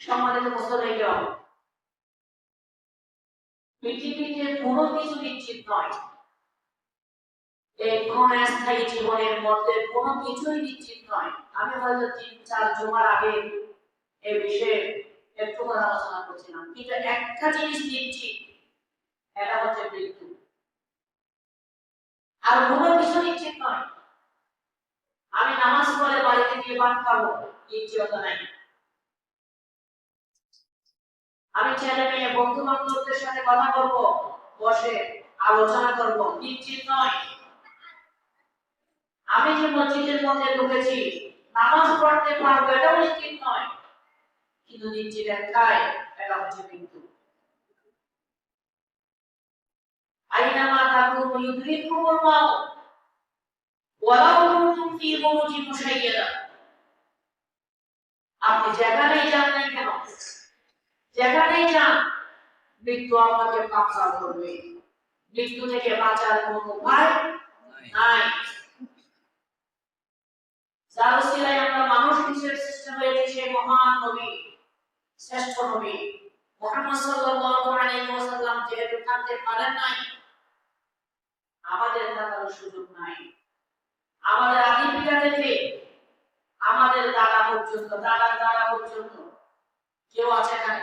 সম্মানিত মুসলিম পৃথিবীতে কোনো কিছু নিশ্চিত নয়। এই ক্ষণস্থায়ী জীবনের মধ্যে কোনো কিছুই নিশ্চিত নয়। আমি হয়তো তিন, চার জমার আগে এই বিষয়ে একটু করে আলোচনা করছিলাম। কিন্তু একটা জিনিস নিশ্চিত, এটা হচ্ছে মৃত্যু। আর কোনো কিছু নিশ্চিত নয়। আমি নামাজ পড়ে বাড়িতে গিয়ে ভাত পাবো নিশ্চয়তা নাই। আমি ছেলে মেয়ে বন্ধু বান্ধবদের সাথে কথা বলব, বসে আলোচনা করব, নিশ্চিত নয়। আমি যে মসজিদের মধ্যে ঢুকেছি, নামাজ পড়তে পারব, এটাও নিশ্চিত নয়। কিন্তু নিশ্চিত একটাই, এটা হচ্ছে মৃত্যু আইনামা তাকুনু ইউদরিকুমুল মাউত ওয়ালাউ আপনি যেখানেই যান না কেন যেখানেই যান মৃত্যু আপনাকে পাকড়াও করবে। মৃত্যু থেকে বাঁচার কোনো উপায় নাই। যার আমরা মানুষ হিসেবে সৃষ্টি হয়েছে সেই মহান নবী শ্রেষ্ঠ নবী। মুহাম্মদ সাল্লাল্লাহু আলাইহি ওয়াসাল্লাম যেহেতু থাকতে পারেন নাই আমাদের থাকার সুযোগ নাই। আমাদের আদি পিতা থেকে আমাদের দাদা পর্যন্ত দাদার দাদা পর্যন্ত কেউ আছে এখানে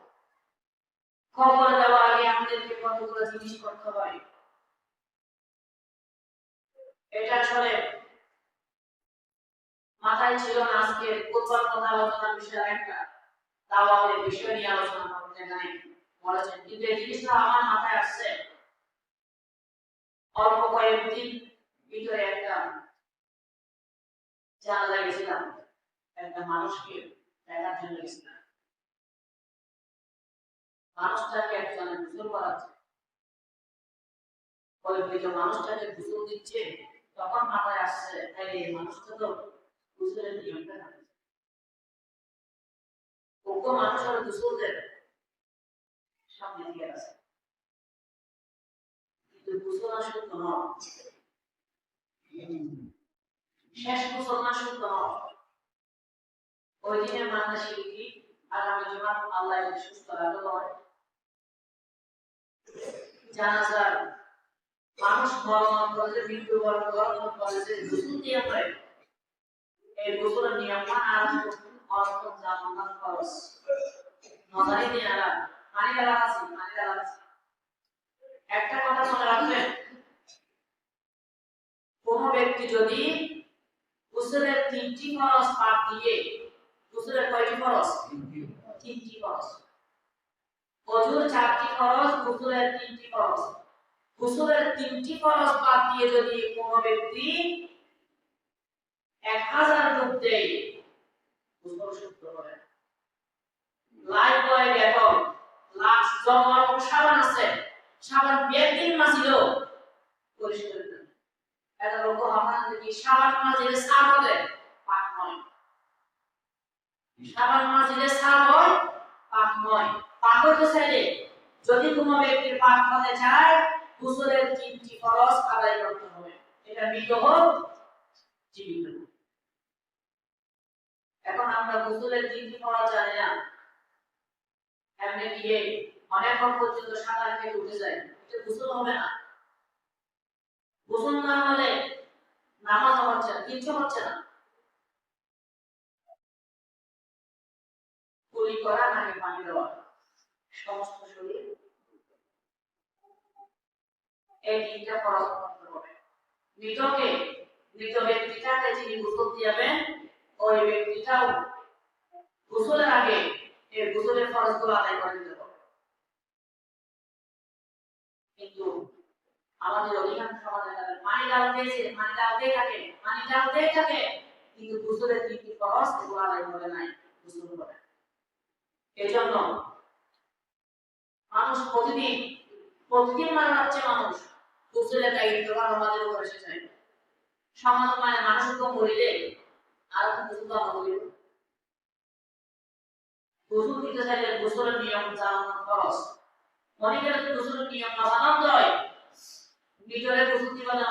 খবর দেওয়া আগে আমাদেরকে কতগুলো জিনিস করতে হয়। এটা আসলে মাথায় ছিল না আজকে কোরবান কথা আলোচনার বিষয় একটা। তাও আমাদের বিষয় নিয়ে আলোচনা করতে নাই, বলেছেন। কিন্তু এই জিনিসটা আমার মাথায় আসছে। অল্প কয়েকদিন ভিতরে একটা জানা গেছিলাম। একটা মানুষকে দেখার জন্য গেছিলাম। মানুষটাকে একজনে গুসল করাচ্ছে। ওই মানুষটাকে গুসল দিচ্ছে, তখন মাথায় আসছে তাইলে এই মানুষটা তো গুসলের নিয়মটা জানে ওকে মানুষ আর সামনে দিয়ে আছে কিন্তু শেষ ওই দিনের শিল্পী আগামী জমা আল্লাহ সুস্থ রাখল মানুষ মরণ করে মৃত্যুবরণ করে যে দিয়ে পায় এই নিয়ম আর অর্থ খরচ। নজারি পানি গেলা আছে গেলা আছে। একটা কথা মনে রাখবেন। কোন ব্যক্তি যদি তিনটি খরচ পার দিয়ে কয়টি খরচ? তিনটি খরচ। অজুর চারটি খরচ গোসলের তিনটি খরচ। গোসলের তিনটি খরচ বাদ দিয়ে যদি কোনো ব্যক্তি এক হাজার ডুব দেয় গোসল শুদ্ধ করে লাইফ বয় সাবান আছে, সাবান পরিষ্কার লোক যদি সাবান সার হবে, পাক নয়। সাবান সার হয়, পাক নয়। যদি ব্যক্তির পাক হতে চায় তিনটি আদায় করতে হবে। এটা মৃত হোক, জীবিত এখন আমরা গোসলের তিনটি খরচ জানি না। এমনি গিয়ে অনেকক্ষণ পর্যন্ত সাঁতার কেটে উঠে যায়। এটা গোসল হবে না। গোসল না হলে নামাজ হচ্ছে না, কিচ্ছু হচ্ছে না কুলি করা নাকি পানি দেওয়া সমস্ত শরীর এই তিনটা খরচ করতে হবে। মৃতকে, মৃত ব্যক্তিটাকে যিনি গোসল দিয়াবেন, ওই ব্যক্তিটাও গোসলের আগে এই গোসলের খরচগুলো আদায় করে দিতে হবে। কিন্তু আমাদের অধিকাংশ সমাজে তাদের পানি ডালতেছে পানি ডালতেই থাকে, পানি ডালতেই থাকে, কিন্তু গোসলের তিনটি খরচ এগুলো আদায় করে নাই, গোসল করে এই জন্য মানুষ প্রতিদিন প্রতিদিন মারা যাচ্ছে মানুষ। দুসরের দায়িত্ব আমাদের উপর এসেছে সমাজ মানে মানুষ তো মরিলে আর কিছু তো দিতে চাইলে গোসলের নিয়ম জানানো খরচ। অনেকের গোসলের নিয়ম না জানান হয়। নিজের দিবা না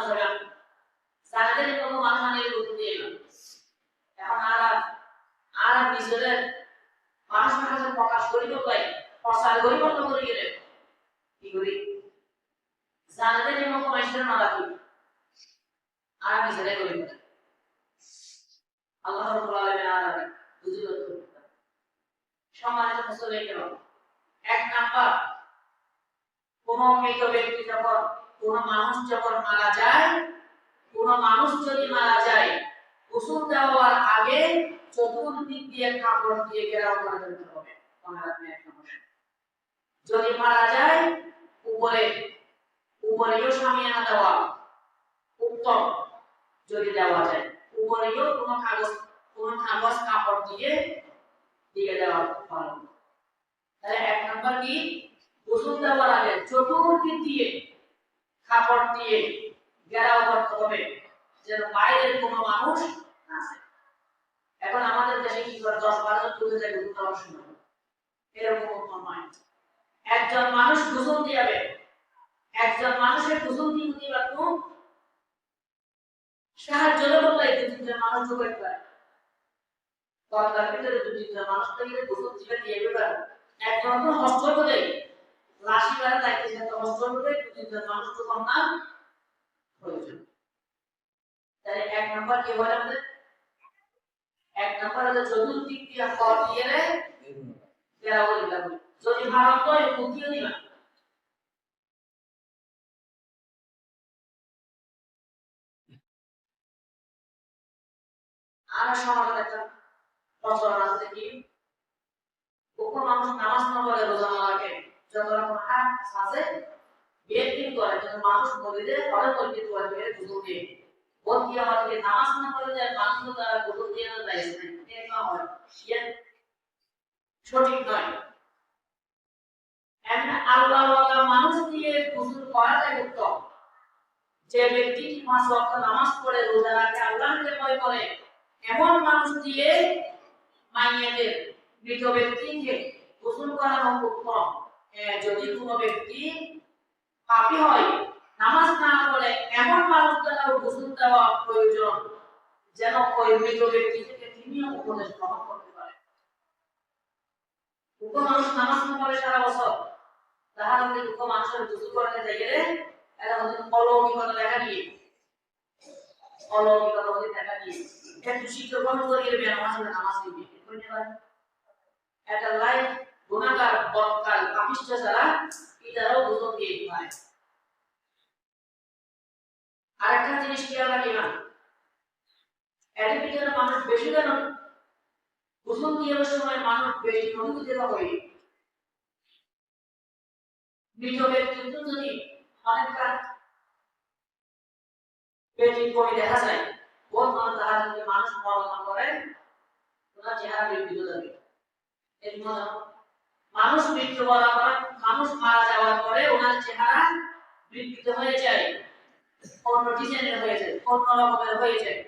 কোনো মানুষ আনে গোসল দিয়ে এখন আর আর নিজেদের মানুষের প্রকাশ করিব পাই প্রচার করিব তো করি গেলে কি করি জানাদের নিয়ম কমাইছেন না রাখি আর নিজেরাই করি আল্লাহ রাব্বুল আলামিন আর বুঝিল তো সম্মানিত মুসলিম এক নাম্বার কোন মৃত ব্যক্তি যখন কোন মানুষ যখন মারা যায় কোন মানুষ যদি মারা যায় গোসল দেওয়ার আগে চতুর্দিক দিয়ে কাপড় দিয়ে ঘেরাও করে দিতে হবে মনে রাখবেন এক নম্বর যদি মারা যায়, উপরে, উপরেও সামিয়ানা দেওয়া। উত্তম, যদি দেওয়া যায়। উপরেও কোনো কাগজ কোনো কাগজ কাপড় দিয়ে দিয়ে দেওয়া ভালো তাহলে এক নম্বর কি? গোসল দেওয়ার আগে চতুর্দিক দিয়ে কাপড় দিয়ে ঘেরাও করতে হবে, যেন বাইরের কোনো মানুষ না আসে। এখন আমাদের দেশে কি করে? দশ বারো জন তুলে যায় গোসল দেওয়ার সময় এরকম উত্তম নয়। একজন মানুষ গোসল দিয়াবে। একজন মানুষের গোসল দিয়ে দিবা তো সাহায্য বলাই দু তিনজন মানুষ জোগাড় করে দরকার ভিতরে দু তিনজন মানুষ থেকে গোসল দিবে দিয়ে দেবে একজন তো হস্ত করে রাশি বেড়া দায়িত্ব সাথে হস্ত করে দু তিনজন মানুষ তো কম না প্রয়োজন। তাহলে এক নম্বর কি বলে আমাদের? এক নম্বর হলো চতুর্দিক দিয়ে কর দিয়ে রে তেরা বলি যদি হয় কুকিও দিবা আর সমাজের একটা প্রচলন আছে কি? মানুষ নামাজ না রোজা না রাখে। যত রকম হাত বিয়ে করে, কিন্তু মানুষ করে বিয়ে দুটো দিয়ে আমাদেরকে নামাজ না পড়ে মানুষ তো তারা গোসল দিয়ে না সঠিক নয়। নামাজ পড়ে করে, এমন যদি কোনো ব্যক্তি পাপি হয়, নামাজ না পড়ে, এমন মানুষ দ্বারা গোসল দেওয়া প্রয়োজন যেন ওই মৃত ব্যক্তি থেকে তিনিও উপদেশ গ্রহণ করতে পারে। মানুষ নামাজ না পড়ে সারা বছর তাহার মধ্যে দুঃখ মানুষের যাই গেলে এটা হচ্ছে অলৌকিকতা দেখা দিয়ে। অলৌকিকতা হতে দেখা দিয়ে। একটু শিক্ষক গ্রহণ করিয়ে দেবে নামাজ নামাজ একটা লাইফ গুণাকার ছাড়া এটারও গোসল দিয়ে পারে আরেকটা জিনিস খেয়াল রাখি না এর মানুষ বেশি কেন? গোসল দেওয়ার সময় মানুষ বেশি নদীতে হয় মৃত ব্যক্তির যদি অনেকটা পেটিং করে দেখা যায় কোন মানুষ তারা যদি মানুষ ওনার চেহারা বিকৃত যাবে। এর মনে মানুষ মৃত্যুবরণ করার মানুষ মারা যাওয়ার পরে ওনার চেহারা বিকৃত হয়ে যায়, অন্য ডিজাইনের হয়ে যায়, অন্য রকমের হয়ে যায়।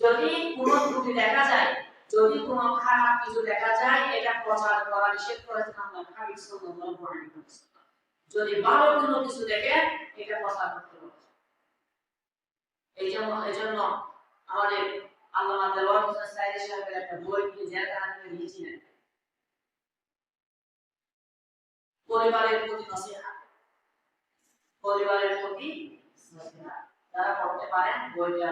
যদি কোনো ত্রুটি দেখা যায় যদি কোনো খারাপ কিছু দেখা যায়, এটা প্রচার করা নিষেধ করেছেন যদি ভালো কোনো কিছু দেখে, এটা প্রচার করতে হবে। এই এই জন্য আমাদের সাইদি সাহেবের একটা বই পরিবারের প্রতি নসিহা পরিবারের প্রতি যারা পারেন, বইটা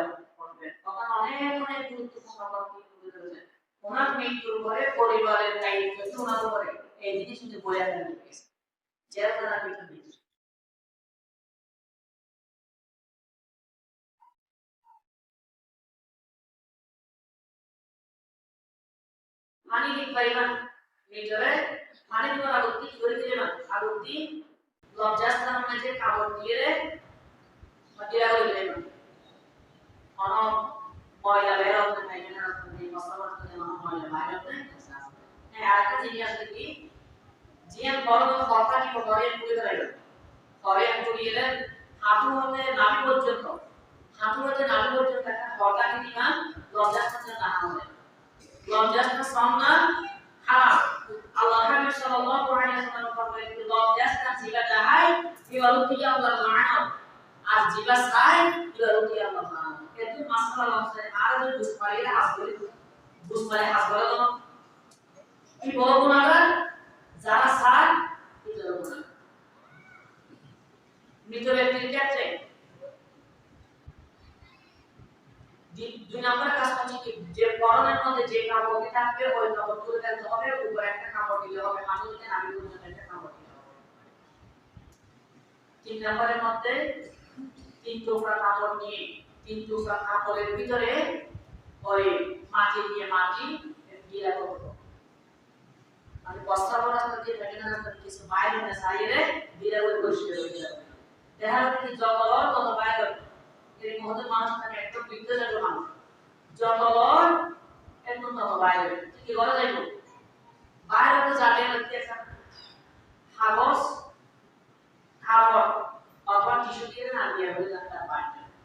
তখন অনেক অনেক গুরুত্বপূর্ণ কথা ওনার মৃত্যুর পরে পরিবারের দায়িত্ব ওনার উপরে? এই জিনিস কিন্তু আকারে লিখেছে জেল খানা পিছন পানি দিক পাইবান নিজরে পানি দিবার আগতি করে দিলে না আগতি লজ্জাস্থান মাঝে কাপড় দিয়ে মাটিরা করে দিলে না। অন ময়লা বের হতে না এই মশলা করতে না ময়লা বাইরে হ্যাঁ আরেকটা জিনিস আছে কি জিয়ান বড় কথা কি ঘরে পুড়ে দাঁড়াইল ঘরে পুড়িয়ে হাঁটু হতে নাভি পর্যন্ত হাঁটু হতে নাভি পর্যন্ত একটা ঘরটা কি দিবা লজ্জাস্থানে না লজ্জাস্থান সামনা হারাম আল্লাহ হাবিব সাল্লাল্লাহু আলাইহি ওয়াসাল্লাম ফরমাইলেন লজ্জাস্থান জিবা যাহাই ইবারুতি আল্লাহ লাআন আর জিবা সাই ইবারুতি আল্লাহ দুই নম্বর কাজ যে পরনের মধ্যে যে কাপড়টি থাকবে ওই কাপড় তুলে ফেলতে হবে উপরে একটা কাপড় দিতে হবে নাভি পর্যন্ত একটা কাপড় হবে তিন নম্বরের মধ্যে তিন টুকরা কাপড় নিয়ে টুকরা কাপড়ের ভিতরে ওই মাটি দিয়ে মাটি করব। মানে বস্তা বড় দিয়ে থাকে না কিছু বাইরে না সাইরে দিয়ে ওই পরিষ্কার হয়ে যাবে দেখা যাচ্ছে কি লড় তত বাইরে এই মহতের মানুষ থাকে একদম বিদ্যুতের মানুষ। যত লড় একদম তত বাইরে কি করা যাইব? বাইরে তো যাবে অথবা টিস্যু দিয়ে না দিয়ে হয়ে যাবে তার বাইরে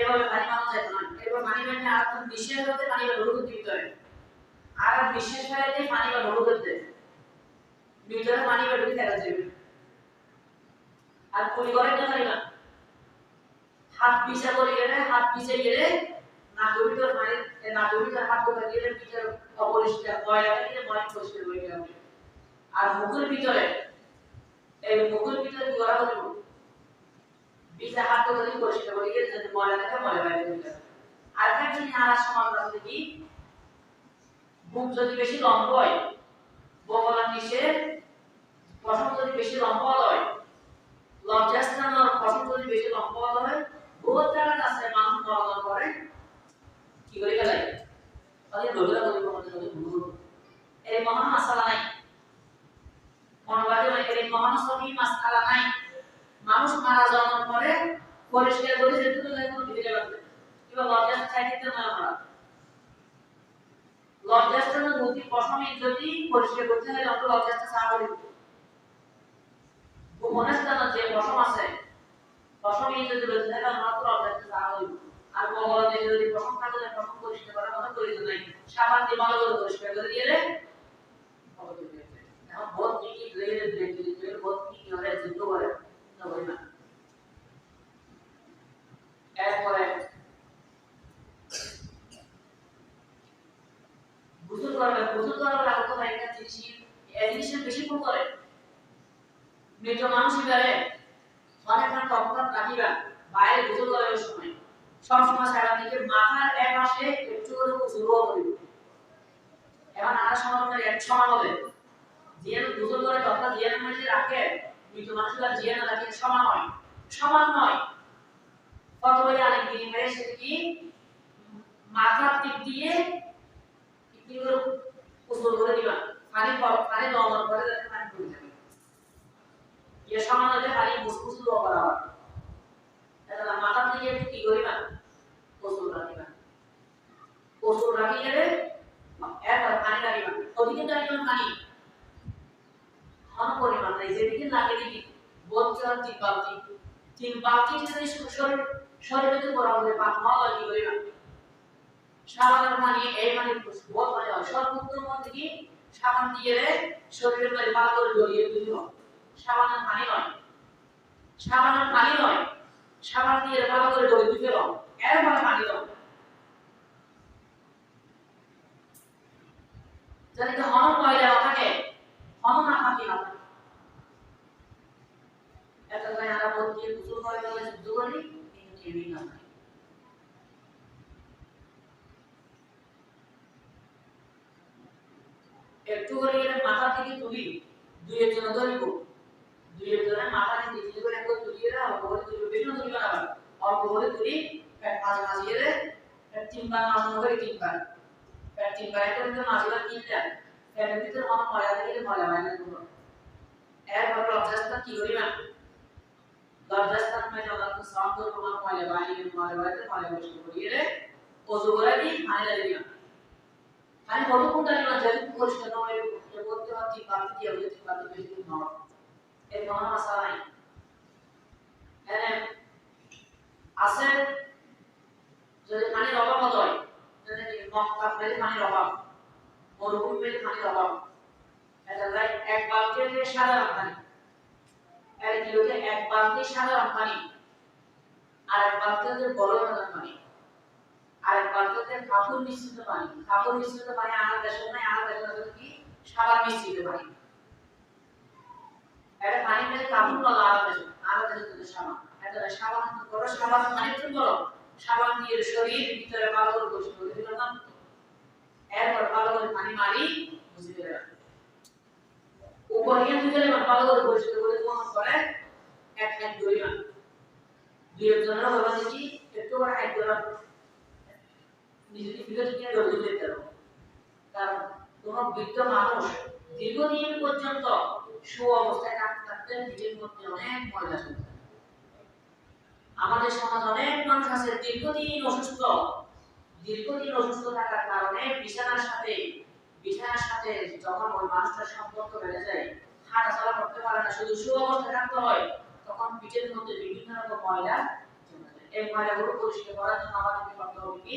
এভাবে পানি মারা যায় না এবার পানি মারি আর তুমি বিশেষ করতে পানি বা ঢুকতে দিতে হবে আর বিশেষ করে পানি বা ঢুকতে ভিতরে পানি বা ঢুকে দেখা যাবে আর কুড়ি করে কেন না। হাত পিছা করে গেলে, হাত পিছে গেলে না দড়িটার মানে না দড়িটার হাত কোথা গেলে? পিঠের অপরিষ্কার ময়লা গেলে ময়লা পরিষ্কার হয়ে। যাবে আর মুখের ভিতরে এই মুখের ভিতরে কি করা হলো পিঠে হাত দিয়ে পরিষ্কার করে গেলে যদি ময়লা থাকে ময়লা বাইরে যাবে আর একটা যদি সমাজ আছে কি? বুক যদি বেশি লম্বা হয়, বগলা নিচে পশম যদি বেশি লম্বা হয় লজ্জাস্থান আর পশম যদি বেশি লম্বা হয় বহুত জায়গা আছে মানুষ মরণ করে কি করে গেলে তাহলে লোকেরা বলি তোমাদের যদি ভুল এই মহান মাসালা নাই মনোবাদী মানে এই মহান সবই মাসালা নাই মানুষ মারা যাওয়ার পরে পরিষ্কার করে যেতে তো লাগে কোনো ভিতরে লাগবে কিংবা লজ্জা চাইতে না আমরা লজ্জাস্থানের গতি পশমে যদি পরিষ্কার করতে হয় আমরা লজ্জাস্থান যে পশম আছে? পশমে যদি রয়েছে তাহলে আমরা তো লজ্জাস্থান চা করি আর যদি পশম থাকে পশম পরিষ্কার করার কথা প্রয়োজন নাই। সাবান দিয়ে ভালো করে পরিষ্কার করে দিলে হবে তো দিয়েছে। এখন বহুত কি কি ধুয়ে ধুয়ে ধুয়ে ধুয়ে বহুত কি কি করে যুদ্ধ করে না বলি না এরপরে গোসল করবে গোসল করার আগে তো একটা জিনিস এডিশন বেশি কোন করে মৃত মানুষ হিসাবে অনেকক্ষণ তখন রাখিবা বাইরে গোসল করার সময় সব সময় সারা দিকে মাথার এক পাশে একটু করে গোসল করিব এখন আর সময় এক সমান হবে জিয়ান গোসল করে তখন জিয়ান মধ্যে রাখে মৃত মানুষরা জিয়ান রাখে সমান হয় সমান নয় কত বলে আরেক বিনিময়ে সেটা কি মাথার দিক দিয়ে কি করে গোসল করে দিবা পানি পানি দমন করে যাতে পানি পড়ে যাবে। যে সমান হলে পানি মুসকুস দেওয়া করা হয় তাহলে দিকে একটু কি করিবা গোসল রাখিবা গোসল রাখি গেলে একবার পানি রাখিবা ওদিকে রাখিবা পানি। ঘন পরিমাণ নাই, যেদিকে লাগে দিবি। বলতে তিন বালতি। তিন বালতি যদি শরীর, শরীরে যদি করা হবে পাক হওয়া হয় কি করিবা সাবানের পানি, এই মানে বহুত মানে সর্বোত্তম মধ্যে কি? সাবান দিয়ে শরীরের মধ্যে ভালো করে জড়িয়ে দিল সাবানের পানি নয়। সাবানের পানি নয়। সাবান দিয়ে ভালো করে জড়িয়ে দিতে এর ভালো পানি দাও কি হন ময়লা থাকে হন না থাকে না থাকে এটা তাই আমরা বলছি গোসল করে গেলে শুদ্ধ করি কিন্তু কেউই না থাকে একটু করে গেলে মাথা থেকে তুলি দুইয়ের জন্য ধরিব দুইয়ের জন্য অল্প করে তুলি পেট মাঝে মাঝে এলে পেট তিনবার মাঝে করে তিনবার পেট তিনবার করে তো মাঝে করে তিনটা পেটের ভিতরে কোনো ময়লা থেকে ময়লা বাইরে করব এরপর লজ্জাস্থান কি করিবা লজ্জাস্থান মানে আমরা তো সাউন্ড করব না ময়লা বাইরে ময়লা বাইরে ময়লা বসে করিয়ে রে ওজু করে দিই পানি লাগে দিলাম হয় করতে পারতি পারতি কি হবে তিন পারতি বেশি দিন নয় এর কোনো মশলা নাই। এনে আছে, যদি পানির অভাব হয় যদি পানির অভাব, মরুভূমি পেলে পানির অভাব। এটা এক বালতিতে সাধারণ পানি। এক কিলোতে এক বালতি সাধারণ পানি। আর এক বালতিতে বড় পানি। আর এক কাপড় মিশ্রিত পানি। কাপড় মিশ্রিত পানি আমার দেশে নাই আমার কি? সাবান মিশ্রিত পানি। এটা পানি মেরে কাপড় বলা আমার দেশে আমার দেশে তো সাবান। এটা সাবান বড় সাবান পানি তো বড় সাবান দিয়ে শরীর ভিতরে ভালো করে গোসল করে দিলাম এরপর ভালো করে পানি মারি বুঝে দিলাম উপরে দুজনে ভালো করে গোসল করে তোমার করে এক এক দুই মান দুই জনের হলো কি একটু করে এক জন নিজেকে ফিরে থেকে রোজু দিতে পারো। কারণ কোন বৃদ্ধ মানুষ দীর্ঘদিন পর্যন্ত সু অবস্থায় থাকতে থাকতে নিজের মধ্যে অনেক ময়লা আমাদের সমাজে অনেক মানুষ আছে দীর্ঘদিন অসুস্থ। দীর্ঘদিন অসুস্থ থাকার কারণে বিছানার সাথে বিছানার সাথে যখন ওই মানুষটার সম্পর্ক বেড়ে যায়, হাঁটা চলা করতে পারে না, শুধু সু অবস্থায় থাকতে হয়, তখন পিঠের মধ্যে বিভিন্ন রকম ময়লা এই ময়লাগুলো পরিষ্কার করার জন্য আমাদেরকে করতে হবে কি?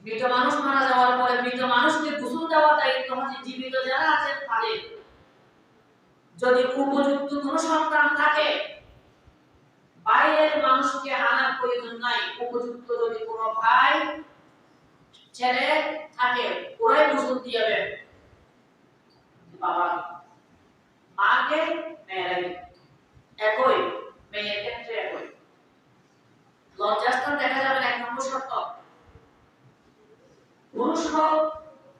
মৃত মানুষ মারা যাওয়ার পরে মৃত মানুষকে গোসল দেওয়া দায়িত্ব হচ্ছে জীবিত যারা আছেন তাদের। যদি উপযুক্ত কোন সন্তান থাকে, বাইরের মানুষকে আনার প্রয়োজন নাই, উপযুক্ত যদি কোনো ভাই ছেলে থাকে ওরাই গোসল দিয়ে দেবে বাবা মাকে মেয়েরাই একই মেয়ের ক্ষেত্রে একই লজ্জাস্থান দেখা যাবে না এক নম্বর শর্ত পুরুষ হোক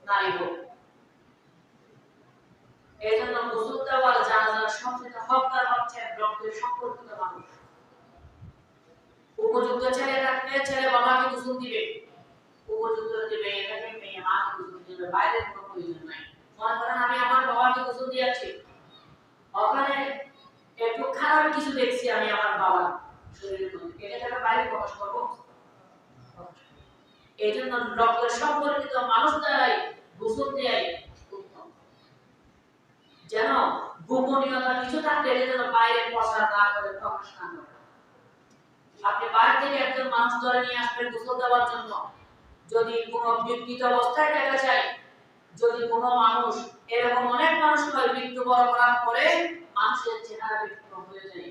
নারী হোক এই জন্য গোসল দেওয়ার জানাজার সবচেয়ে হকদার হচ্ছে রক্তের সম্পর্কিত মানুষ উপযুক্ত ছেলে থাকলে ছেলে বাবাকে গোসল দিবে উপযুক্ত যদি মেয়ে থাকে মেয়ে মাকে গোসল দিবে বাইরে কোনো প্রয়োজন নাই মনে করেন আমি আমার বাবাকে গোসল দিয়েছি ওখানে একটু খারাপ কিছু দেখছি আমি আমার বাবার শরীরের মধ্যে এটা থেকে বাইরে প্রকাশ করব এই জন্য রক্তের সম্পর্কিত মানুষ দ্বারাই গোসল দেয়। যেন গোপনীয়তা কিছু থাকলে এটা যেন বাইরে প্রচার না করে, প্রকাশ না করে। আপনি বাইরে থেকে একজন মানুষ ধরে নিয়ে আসবেন গোসল দেওয়ার জন্য। যদি কোনো বিকৃত অবস্থায় দেখা যায়, যদি কোনো মানুষ, এরকম অনেক মানুষ হয়, মৃত্যুবরণ করার পরে মানুষের চেহারা বিকৃত হয়ে যায়।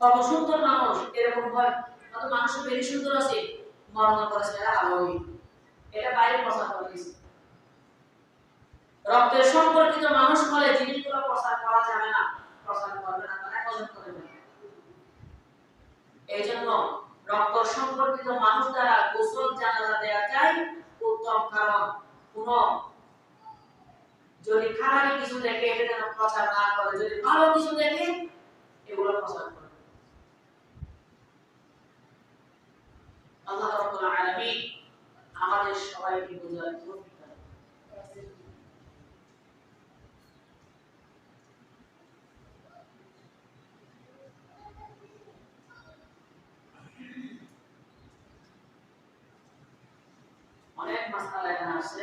কত সুন্দর মানুষ এরকম হয় কত মানুষ বেশি সুন্দর আছে। মরণ করেছে আলোই এটা বাইরে প্রচার করে দিয়েছে রক্তের সম্পর্কিত মানুষ বলে জিনিসগুলো প্রচার করা যাবে না, প্রচার করবে না, তারা কজন করবে এই জন্য রক্ত সম্পর্কিত মানুষ দ্বারা গোসল জানাজা দেওয়া যায়, উত্তম কারণ। কোন যদি খারাপ কিছু দেখে, এটা যেন প্রচার না করে, যদি ভালো কিছু দেখে, এগুলো প্রচার করে অনেক মাসালা এখানে আছে।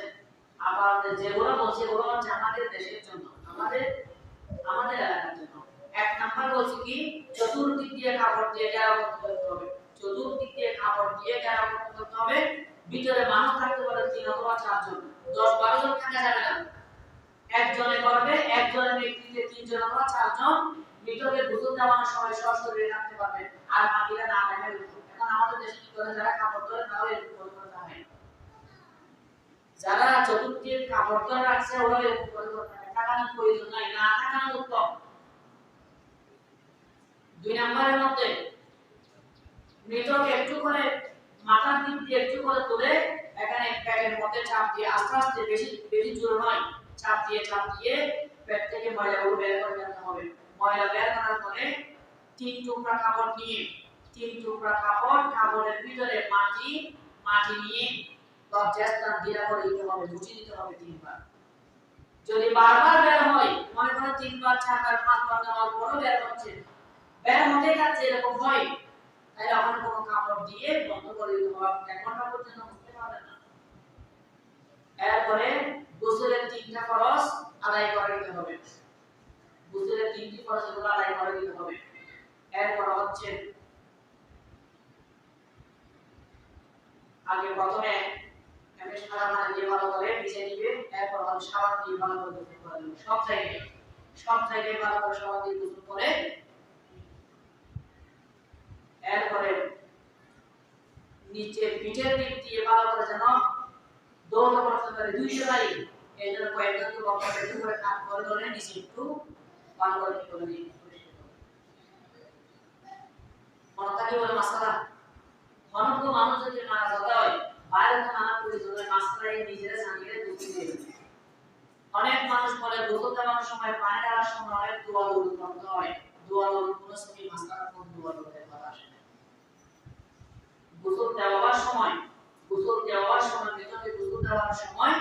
আবার যেগুলো বলছে, এগুলো হচ্ছে আমাদের দেশের জন্য, আমাদের আমাদের এলাকার জন্য। এক নাম্বার বলছে কি? চতুর্দিক দিয়ে কাপড় দিয়ে করতে হবে চতুর্দিক দিয়ে কাপড় দিয়ে ঘেরাবদ্ধ করতে হবে? ভিতরে মানুষ থাকতে পারে তিন অথবা চারজন দশ বারো জন থাকা যাবে না। একজনে করবে, একজনের নেতৃত্বে তিনজন অথবা চারজন মৃতকে গোসল দেওয়ানোর সময় সশরীরে রাখতে পারবে। আর বাকিরা না দেখে এখন আমাদের দেশে কি করে? যারা কাপড় ধরে তারাও এরকম থাকে। যারা চতুর্থীর কাপড় ধরে রাখছে ওরা এরকম করে থাকে। টাকানোর প্রয়োজন নাই, না টাকানো উত্তম। দুই নম্বরের মধ্যে মৃতকে একটু করে, মাথার দিক দিয়ে একটু করে তুলে, এখানে প্যাটের মধ্যে চাপ দিয়ে আস্তে আস্তে বেশি বেশি জোর নয়, চাপ দিয়ে চাপ দিয়ে পেট থেকে ময়লাগুলো বের করে নিতে হবে। ময়লা বের করার পরে তিন টুকরা কাপড় নিয়ে, তিন টুকরা কাপড়, কাপড়ের ভিতরে মাটি মাটি নিয়ে লজ্জাস্থান করে দিতে হবে দিতে হবে তিনবার। যদি বারবার বের হয়, মনে করো তিনবার, চারবার, পাঁচবার নেওয়ার পরও বের হচ্ছে, বের হতে যাচ্ছে এরকম হয়। তাহলে ওখানে কোনো কাপড় দিয়ে বন্ধ করে দিতে হবে। এক ঘণ্টা পর্যন্ত বুঝতে পারবেন না। এরপরে গোসলের তিনটা খরচ আদায় করে দিতে হবে। গোসলের তিনটি খরচ এগুলো আদায় করে দিতে হবে। এরপর হচ্ছে আগে প্রথমে সারা করে ভিজে নিবে, এরপর ভালো সব জায়গায় সব জায়গায় ভালো করে সাবান দিয়ে গোসল করে এরপরে নিচে পিঠের দিক দিয়ে ভালো করে যেন দৌড় করতে পারে। দুই সেলাই এই জন্য তো বক্তা একটু করে কাজ করে ধরে নিচে একটু ভালো করে করে দিই মনে থাকে বলে মাসালা অনেক মানুষ যদি মারা যেতে হয়। বাইরে তো নানা পরিচয়। মাসালা এই নিজেরা সানিয়ে দুটি দিয়ে অনেক মানুষ বলে গোসল দেওয়ার সময় পানি ঢালার সময় অনেক দোয়া দৌড় করতে হয়। দোয়া দৌড় কোনো সময় মাসালা কোন দোয়া না গোসল দেওয়ার সময়, গোসল দেওয়ার সময় ভিতরে গোসল দেওয়ার সময়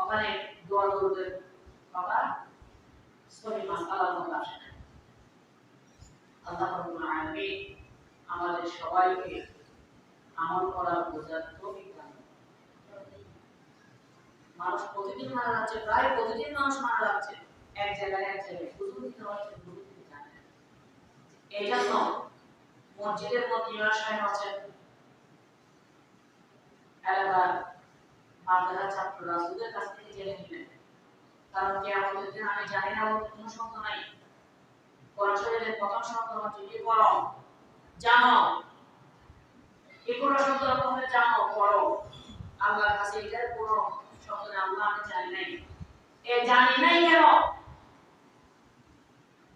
ওখানে দোয়া আসে না আল্লাহ আমাদের সবাইকে আমল করার বোঝার মানুষ প্রতিদিন মারা যাচ্ছে, প্রায় প্রতিদিন মানুষ মারা যাচ্ছে। এক জায়গায় এক জায়গায় দিতে হচ্ছে এই জন্য মসজিদের মধ্যে এলাকার মাদ্রাসা ছাত্ররা সুদের কাছ থেকে জেনে নিলেন কারণ কি আমাদের দিন আমি জানি না বলতে কোনো শব্দ নাই। কোরআন শরীফের প্রথম শব্দ হচ্ছে কি পড়ো জানো? এই কোনো শব্দ প্রথমে জানো পড়ো। আল্লাহর কাছে এটার কোনো শব্দ নেই, আল্লাহ আমি জানি নাই। এ জানি নাই কেন?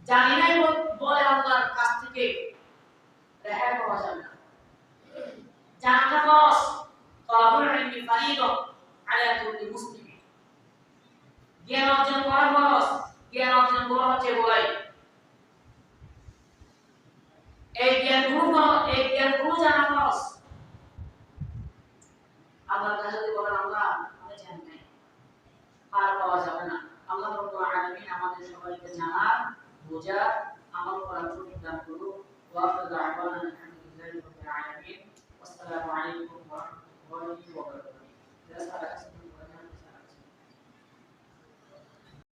জানি নাই বলে আল্লাহর কাছ থেকে। রেহাই পাওয়া যাবে না। জানাটা বস طلب العلم فريضة على كل مسلم জ্ঞান অর্জন করার খরচ জ্ঞান অর্জন করা হচ্ছে বলাই এই জ্ঞান কোনো এই আল্লাহ যদি বলেন আমরা আমরা জানি নাই আর পাওয়া যাবে না আল্লাহ রব্বুল আলামিন আমাদের সবাইকে জানার বোঝার আমল করার সুযোগ দান করুন ওয়া আখিরু দাওয়ানা আলহামদুলিল্লাহি রাব্বিল আলামিন আসসালামু আলাইকুম ওয়া wani yi